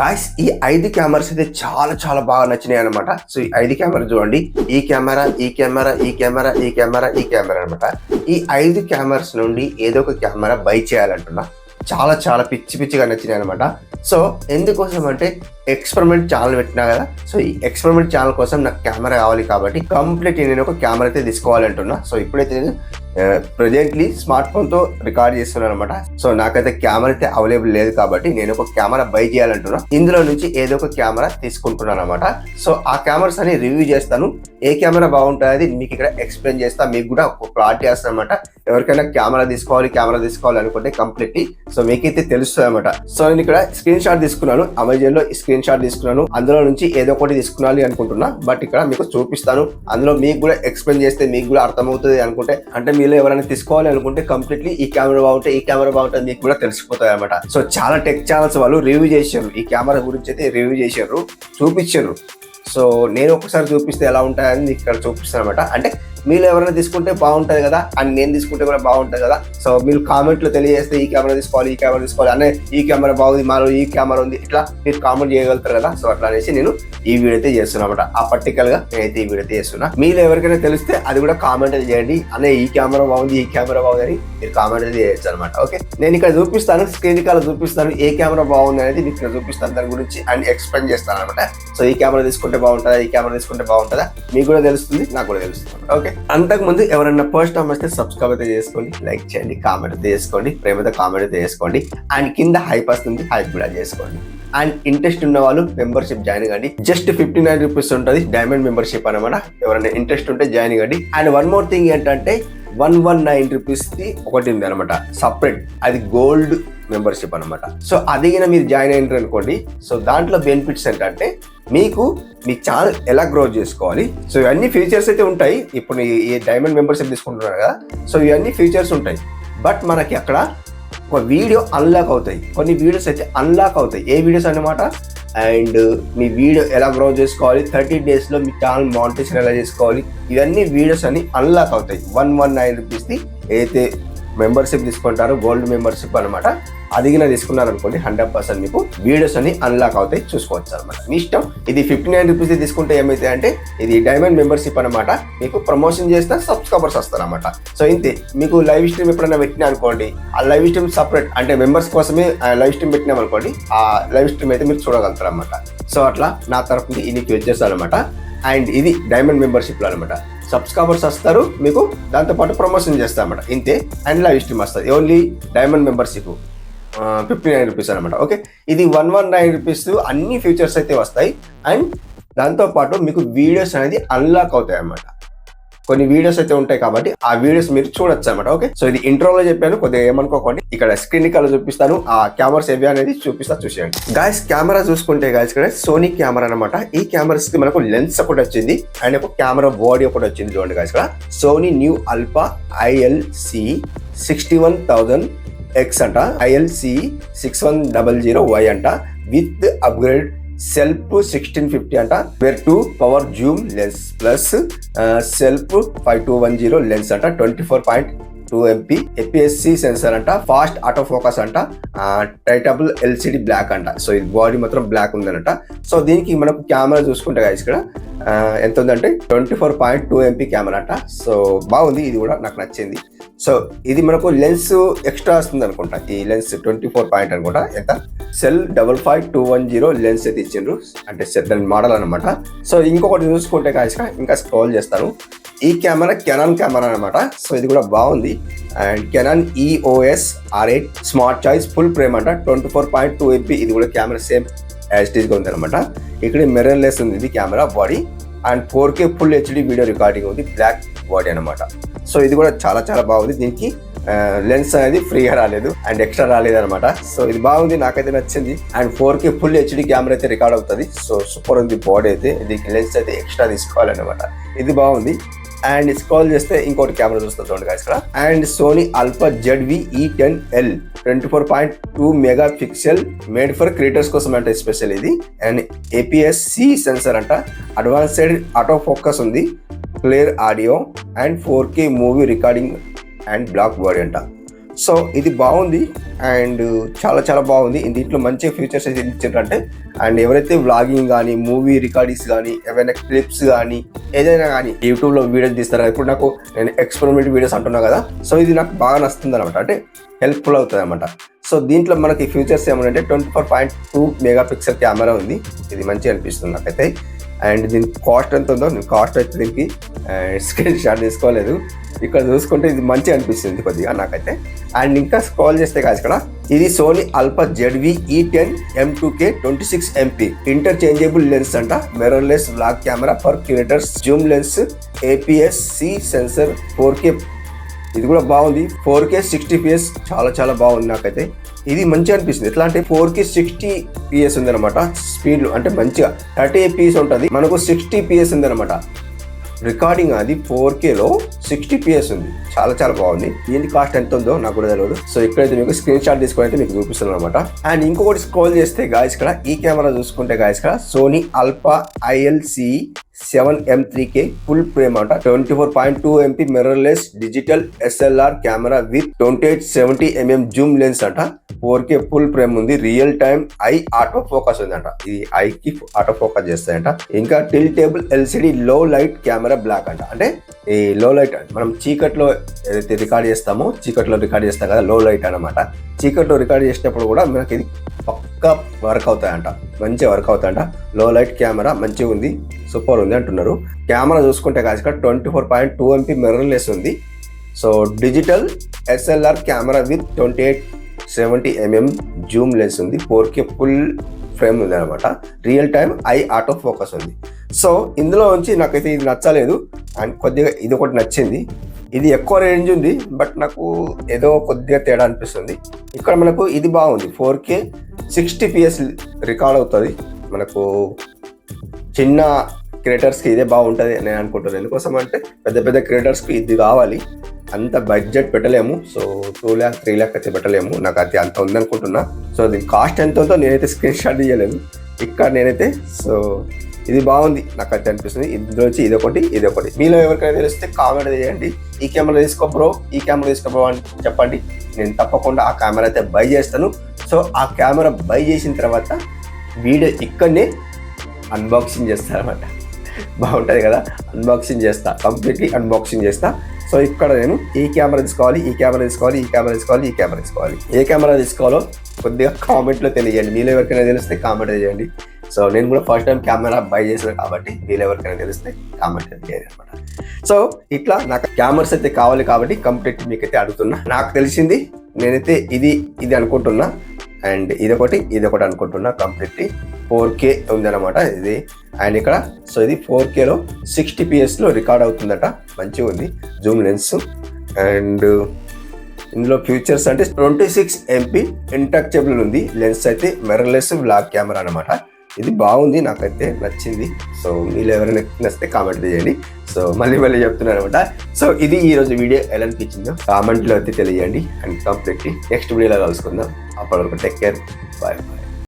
Guys ఈ ఐదు cameras అయితే చాలా చాలా బాగా నచ్చినాయి అనమాట సో ఈ ఐదు కెమెరా చూడండి. ఈ కెమెరా ఈ కెమెరా ఈ కెమెరా ఈ కెమెరా ఈ కెమెరా అనమాట ఈ ఐదు కెమెరాస్ నుండి ఏదో ఒక కెమెరా బై చేయాలంటున్నా. చాలా చాలా పిచ్చి పిచ్చిగా నచ్చినాయి అనమాట సో ఎందుకోసం అంటే ఎక్స్పెరిమెంట్ ఛానల్ పెట్టినా కదా సో ఈ ఎక్స్పెరిమెంట్ ఛానల్ కోసం నాకు కెమెరా కావాలి కాబట్టి కంప్లీట్ నేను ఒక కెమెరా అయితే తీసుకోవాలంటున్నా సో ఇప్పుడైతే నేను ప్రజెంట్లీ స్మార్ట్ ఫోన్తో రికార్డ్ చేస్తున్నాను అనమాట సో నాకైతే కెమెరా అయితే అవైలబుల్ లేదు కాబట్టి నేను ఒక కెమెరా బై చేయాలంటున్నా. ఇందులో నుంచి ఏదో ఒక కెమెరా తీసుకుంటున్నాను అనమాట సో ఆ కెమెరాస్ అని రివ్యూ చేస్తాను. ఏ కెమెరా బాగుంటుంది మీకు ఇక్కడ ఎక్స్ప్లెయిన్ చేస్తా. మీకు కూడా ఒక ప్లాట్ చేస్తాను అనమాట ఎవరికైనా కెమెరా తీసుకోవాలి కెమెరా తీసుకోవాలి అనుకుంటే కంప్లీట్లీ సో మీకైతే తెలుస్తుంది అనమాట సో నేను ఇక్కడ స్క్రీన్ షాట్ తీసుకున్నాను. అమెజాన్లో స్క్రీన్ స్క్రీన్ షాట్ తీసుకున్నాను. అందులో నుంచి ఏదో ఒకటి తీసుకున్నాను అనుకుంటున్నా. బట్ ఇక్కడ మీకు చూపిస్తాను. అందులో మీకు కూడా ఎక్స్ప్లెయిన్ చేస్తే మీకు కూడా అర్థమవుతుంది అనుకుంటే. అంటే మీరు ఎవరైనా తీసుకోవాలి అనుకుంటే కంప్లీట్లీ ఈ కెమెరా బాగుంటే ఈ కెమెరా బాగుంటుంది మీకు కూడా తెలిసిపోతుంది అనమాట సో చాలా టెక్ ఛానల్స్ వాళ్ళు రివ్యూ చేశారు. ఈ కెమెరా గురించి అయితే రివ్యూ చేశారు. చూపించారు. సో నేను ఒకసారి చూపిస్తే ఎలా ఉంటాయని ఇక్కడ చూపిస్తాను అనమాట అంటే మీరు ఎవరైనా తీసుకుంటే బాగుంటుంది కదా అండ్ నేను తీసుకుంటే కూడా బాగుంటుంది కదా సో మీరు కామెంట్లో తెలియజేస్తే ఈ కెమెరా తీసుకోవాలి ఈ కెమెరా తీసుకోవాలి అనే ఈ కెమెరా బాగుంది మాలో ఈ కెమెరా ఉంది ఇట్లా మీరు కామెంట్ చేయగలుగుతారు కదా. సో అట్లా అనేసి నేను ఈ వీడియో అయితే చేస్తున్నా అనమాట ఆ పర్టికల్గా నేనైతే ఈ వీడియో అయితే చేస్తున్నా. మీరు ఎవరికైనా తెలిస్తే అది కూడా కామెంట్ చేయండి. అనే ఈ కెమెరా బాగుంది ఈ కెమెరా బాగుంది అని మీరు కామెంట్ అయితే చేయొచ్చు అనమాట ఓకే? నేను ఇక్కడ చూపిస్తాను స్క్రీన్ కాల్ చూపిస్తాను ఏ కెమెరా బాగుంది అనేది మీకు ఇక్కడ చూపిస్తాను దాని గురించి అండ్ ఎక్స్ప్లెయిన్ చేస్తాను అనమాట సో ఈ కెమెరా తీసుకుంటే బాగుంటుందా? ఈ కెమెరా తీసుకుంటే బాగుంటుందా? మీకు కూడా తెలుస్తుంది నాకు కూడా తెలుస్తుంది. ఓకే అంతకు ముందు ఎవరైనా ఫస్ట్ టైం వస్తే సబ్స్క్రైబ్ అయితే చేసుకోండి లైక్ చేయండి కామెంట్ అయితే చేసుకోండి ప్రేమతో కామెంట్ అయితే చేసుకోండి అండ్ కింద హైప్ వస్తుంది హైప్ కూడా చేసుకోండి. అండ్ ఇంట్రెస్ట్ ఉన్న వాళ్ళు మెంబర్షిప్ జాయిన్ కండి. జస్ట్ ఫిఫ్టీ నైన్ రూపీస్ ఉంటుంది డైమండ్ మెంబర్షిప్ అనమాట ఎవరైనా ఇంట్రెస్ట్ ఉంటే జాయిన్ కండి. అండ్ వన్ మోర్ థింగ్ ఏంటంటే వన్ వన్ నైన్ రూపీస్ది ఒకటి ఉంది అనమాట సపరేట్ అది గోల్డ్ మెంబర్షిప్ అనమాట సో అది మీరు జాయిన్ అయినారు అనుకోండి సో దాంట్లో బెనిఫిట్స్ ఏంటంటే మీకు మీ ఛానల్ ఎలా గ్రో చేసుకోవాలి? సో ఇవన్నీ ఫీచర్స్ అయితే ఉంటాయి. ఇప్పుడు ఈ- డైమండ్ మెంబర్షిప్ తీసుకుంటున్నారు కదా? సో ఇవన్నీ ఫీచర్స్ ఉంటాయి. బట్ మనకి అక్కడ ఒక వీడియో అన్లాక్ అవుతాయి. కొన్ని వీడియోస్ అయితే అన్లాక్ అవుతాయి. ఏ వీడియోస్ అన్నమాట? అండ్ మీ వీడియో ఎలా గ్రో చేసుకోవాలి? థర్టీ డేస్లో మీ ఛానల్ మానిటేషన్ ఎలా చేసుకోవాలి? ఇవన్నీ వీడియోస్ అన్ని అన్లాక్ అవుతాయి. వన్ వన్ నైన్ రూపీస్ది ఏదైతే మెంబర్షిప్ తీసుకుంటారో. గోల్డ్ మెంబర్షిప్ అనమాట అదిగిన తీసుకున్నారు అనుకోండి హండ్రెడ్ పర్సెంట్ మీకు వీడియోస్ అన్ని అన్లాక్ అవుతాయి చూసుకోవచ్చు అనమాట మీ ఇష్టం? ఇది ఫిఫ్టీ నైన్ రూపీస్ తీసుకుంటే ఏమైతే అంటే ఇది డైమండ్ మెంబర్షిప్ అనమాట మీకు ప్రమోషన్ చేస్తే సబ్స్క్రైబర్స్ వస్తారు అనమాట సో ఇంతే. మీకు లైవ్ స్ట్రీమ్ ఎప్పుడైనా పెట్టినా అనుకోండి ఆ లైవ్ స్ట్రీమ్ సపరేట్ అంటే మెంబర్స్ కోసమే లైవ్ స్ట్రీమ్ పెట్టినాం అనుకోండి ఆ లైవ్ స్ట్రీమ్ అయితే మీరు చూడగలుగుతారు అనమాట సో అట్లా నా తరఫున ఇది వచ్చేస్తారు అనమాట అండ్ ఇది డైమండ్ మెంబర్షిప్లో అనమాట సబ్స్క్రైబర్స్ వస్తారు మీకు దాంతోపాటు ప్రమోషన్ చేస్తారన్నమాట ఇంతే. అండ్ లైవ్ స్ట్రీమ్ వస్తుంది. Only diamond membership fifty nine rupees అనమాట ఓకే ఇది వన్ వన్ నైన్ రూపీస్ అన్ని ఫీచర్స్ అయితే వస్తాయి. అండ్ దాంతోపాటు మీకు వీడియోస్ అనేది అన్లాక్ అవుతాయి అన్నమాట. కొన్ని వీడియోస్ అయితే ఉంటాయి కాబట్టి ఆ వీడియోస్ మీరు చూడొచ్చు అనమాట ఓకే సో ఇది ఇంట్రోలో చెప్పాను కొద్దిగా ఏమనుకోకండి. ఇక్కడ స్క్రీన్ కల చూపిస్తాను. ఆ కెమెరాస్ ఏవి అనేది చూపిస్తా చూసేయండి. గాయస్ కెమెరా చూసుకుంటే గాయస్ ఇక్కడ సోనీ కెమెరా అనమాట ఈ కెమెరాస్కి మనకు లెన్స్ ఒకటి వచ్చింది. అండ్ ఒక కెమెరా బాడీ ఒకటి వచ్చింది చూడండి గాయస్ ఇక్కడ Sony new alpha ILC sixty one thousand X అంట ILC six one double zero Y అంట with upgrade self sixteen fifty అంట where two power zoom lens plus self five two one zero lens అంట twenty four point two MP APSC sensor అంట fast auto focus అంట tiltable LCD black అంట. So ఇది body మాత్రం black ఉందనట so దీనికి మనకు కెమెరా చూసుకుంటే గాయస్ ఇక్కడ ఎంత ఉందంటే twenty four point two MP camera అంట. సో బాగుంది ఇది కూడా నాకు నచ్చింది. సో ఇది మనకు లెన్స్ ఎక్స్ట్రా వస్తుంది అనుకుంటా. ఈ లెన్స్ ట్వంటీ ఫోర్ పాయింట్ అనుకుంటా. ఎంత? SEL double five two one zero lens అయితే ఇచ్చిండ్రు. అంటే సెల్ దాని మోడల్ అనమాట సో ఇంకొకటి చూసుకుంటే కాసిన ఇంకా స్క్రోల్ చేస్తాను. ఈ కెమెరా కెనాన్ కెమెరా అనమాట సో ఇది కూడా బాగుంది. And Canon EOS R eight smart choice full frame అంట. Twenty four point two MP ఇది కూడా కెమెరా సేమ్ యాస్టీజ్గా ఉంది అనమాట ఇక్కడ మిర్రర్ లెస్ ఉంది ఇది camera body and four K full HD video recording ఉంది. బ్లాక్ బాడీ అనమాట సో ఇది కూడా చాలా చాలా బాగుంది. దీనికి లెన్స్ అనేది ఫ్రీగా రాలేదు. అండ్ ఎక్స్ట్రా రాలేదు అనమాట సో ఇది బాగుంది. నాకైతే నచ్చింది. And four K full HD camera అయితే రికార్డ్ అవుతుంది. సో సూపర్ ఉంది బాడీ అయితే. దీనికి లెన్స్ అయితే ఎక్స్ట్రా తీసుకోవాలన్నమాట. ఇది బాగుంది. అండ్ స్క్రోల్ చేస్తే ఇంకోటి కెమెరా చూస్తుంది చూడండి ఇక్కడ. And Sony alpha ZV E ten L twenty four point two megapixel made for creators కోసం అంటే స్పెషల్ ఇది. అండ్ ఏపీఎస్ సి సెన్సర్ అంట. అడ్వాన్స్డ్ ఆటో ఫోకస్ ఉంది. Clear audio and four K movie recording and black body అంట. So ఇది బాగుంది and చాలా చాలా బాగుంది. దీంట్లో మంచి ఫీచర్స్ అయితే ఇచ్చారంటే అండ్ ఎవరైతే వ్లాగింగ్ కానీ మూవీ రికార్డింగ్స్ కానీ ఏవైనా క్లిప్స్ కానీ ఏదైనా కానీ యూట్యూబ్లో వీడియోస్ తీస్తారా? ఇప్పుడు నాకు నేను ఎక్స్పెరిమెంట్ వీడియోస్ అంటున్నా కదా సో ఇది నాకు బాగా నచ్చుతుంది అనమాట అంటే హెల్ప్ఫుల్ అవుతుంది అనమాట సో దీంట్లో మనకి ఫీచర్స్ ఏమంటే twenty four point two megapixel camera ఉంది. ఇది మంచిగా అనిపిస్తుంది నాకైతే. అండ్ దీని కాస్ట్ ఎంత ఉందో కాస్ట్ అయితే దీనికి Eh, స్క్రీన్ షాట్ తీసుకోలేదు. ఇక్కడ చూసుకుంటే ఇది మంచిగా అనిపిస్తుంది కొద్దిగా నాకైతే. అండ్ ఇంకా స్క్రాల్ చేస్తే కాదు ఇక్కడ ఇది Sony alpha ZV E ten M two K twenty six MP interchangeable lens అంట. Mirrorless black camera for creators zoom lens APS C sensor four K ఇది కూడా బాగుంది. ఫోర్ కే సిక్స్టీ పిఎస్ చాలా చాలా బాగుంది నాకైతే. ఇది మంచిగా అనిపిస్తుంది. ఎట్లా అంటే ఫోర్ కే సిక్స్టీ పిఎస్ ఉంది అనమాట స్పీడ్ అంటే మంచిగా. థర్టీ పిఎస్ ఉంటుంది. మనకు సిక్స్టీ పిఎస్ ఉంది అనమాట రికార్డింగ్ అది ఫోర్ కేలో సిక్స్టీ పిఎస్ ఉంది. చాలా చాలా బాగుంది. దీని కాస్ట్ ఎంత ఉందో నాకు కూడా తెలియదు సో ఇక్కడైతే మీకు స్క్రీన్ షాట్ తీసుకొని అయితే మీకు చూపిస్తున్నాను అనమాట అండ్ ఇంకొకటి స్క్రోల్ చేస్తే గాయస్ ఇక్కడ ఈ కెమెరా చూసుకుంటే గాయస్ ఇక్కడ Sony alpha ILC seven M three K full frame అంట. Twenty four point two MP mirrorless digital SLR camera with twenty eight seventy MM zoom lens అంట. ఫోర్ కే ఫుల్ ఫ్రేమ్ ఉంది. Real time eye auto focus ఉందంట. ఇది ఐకి auto focus చేస్తాయంట. ఇంకా tiltable LCD low light camera black అంట. అంటే ఈ లో లైట్ మనం చీకట్లో ఏదైతే రికార్డ్ చేస్తామో చీకట్లో రికార్డ్ చేస్తాం కదా లో లైట్ అన్నమాట. చీకట్లో రికార్డ్ చేసినప్పుడు కూడా మనకి ఇది పక్కా వర్క్ అవుతాయంట. మంచిగా వర్క్ అవుతాయంట. లో లైట్ కెమెరా మంచిగా ఉంది సూపర్ ఉంది అంటున్నారు. కెమెరా చూసుకుంటే కాదు twenty four point two MP mirrorless ఉంది. So digital SLR camera with twenty eight seventy MM zoom lens ఉంది. ఫోర్ కే ఫుల్ ఫ్రేమ్ ఉంది అనమాట real time eye auto focus ఉంది. సో ఇందులో నుంచి నాకైతే ఇది నచ్చలేదు. అండ్ కొద్దిగా ఇది ఒకటి నచ్చింది. ఇది ఎక్కువ రేంజ్ ఉంది బట్ నాకు ఏదో కొద్దిగా తేడా అనిపిస్తుంది. ఇక్కడ మనకు ఇది బాగుంది four K sixty PS record అవుతుంది. మనకు చిన్న క్రియేటర్స్కి ఇదే బాగుంటుంది నేను అనుకుంటున్నాను. ఎందుకోసం అంటే పెద్ద పెద్ద క్రియేటర్స్కి ఇది కావాలి. అంత బడ్జెట్ పెట్టలేము. So two lakh three lakh అయితే పెట్టలేము. నాకు అది అంత ఉందనుకుంటున్నా సో దీని కాస్ట్ ఎంత ఉందో నేనైతే స్క్రీన్ షాట్ తీయలేదు. ఇక్కడ నేనైతే సో ఇది బాగుంది. నాకు అయితే అనిపిస్తుంది. ఇందులో వచ్చి ఇది ఒకటి మీలో ఎవరికైనా తెలిస్తే కామెంట్ చేయండి. ఈ కెమెరా తీసుకో బ్రో ఈ కెమెరా తీసుకో బ్రో అని చెప్పండి. నేను తప్పకుండా ఆ కెమెరా అయితే బై చేస్తాను. సో ఆ కెమెరా బై చేసిన తర్వాత వీడియో ఇక్కడనే అన్బాక్సింగ్ చేస్తారనమాట బాగుంటుంది కదా? అన్బాక్సింగ్ చేస్తా. కంప్లీట్లీ అన్బాక్సింగ్ చేస్తా. సో ఇక్కడ నేను ఈ కెమెరా తీసుకోవాలి ఈ కెమెరా తీసుకోవాలి ఈ కెమెరా తీసుకోవాలి ఈ కెమెరా తీసుకోవాలి. ఏ కెమెరా తీసుకోవాలో కొద్దిగా కామెంట్లో తెలియజేయండి. మీలో ఎవరికైనా తెలిస్తే కామెంట్ చేయండి. సో నేను కూడా ఫస్ట్ టైం కెమెరా బై చేసాను కాబట్టి వీళ్ళు ఎవరికైనా తెలిస్తే కామెంట్ చేయాలి అనమాట సో ఇట్లా నాకు కెమెరాస్ అయితే కావాలి కాబట్టి కంప్లీట్ మీకైతే అడుగుతున్నా. నాకు తెలిసింది నేనైతే ఇది ఇది అనుకుంటున్నా. అండ్ ఇదొకటి ఇదొకటి అనుకుంటున్నా కంప్లీట్లీ ఫోర్ కే ఉందన్నమాట ఇది. అండ్ ఇక్కడ సో ఇది ఫోర్ కేలో సిక్స్టీ పిఎస్లో రికార్డ్ అవుతుందట. మంచిగా ఉంది జూమ్ లెన్స్ అండ్ ఇందులో ఫ్యూచర్స్ అంటే ట్వంటీ సిక్స్ ఎంపీ ఇంటచబుల్ ఉంది. లెన్స్ అయితే మెరర్లెస్ బ్లాక్ కెమెరా అనమాట ఇది బాగుంది నాకైతే నచ్చింది. సో మీరు ఎవరైనా నచ్చితే కామెంట్ చేయండి. సో మళ్ళీ మళ్ళీ చెప్తున్నాను అనమాట. సో ఇది ఈ రోజు వీడియో ఎలా అనిపించిందో కామెంట్లో అయితే తెలియజేయండి అండ్ కంప్లీట్లీ నెక్స్ట్ వీడియోలో కలుసుకుందాం. అప్పటి వరకు టేక్ కేర్ బాయ్ బాయ్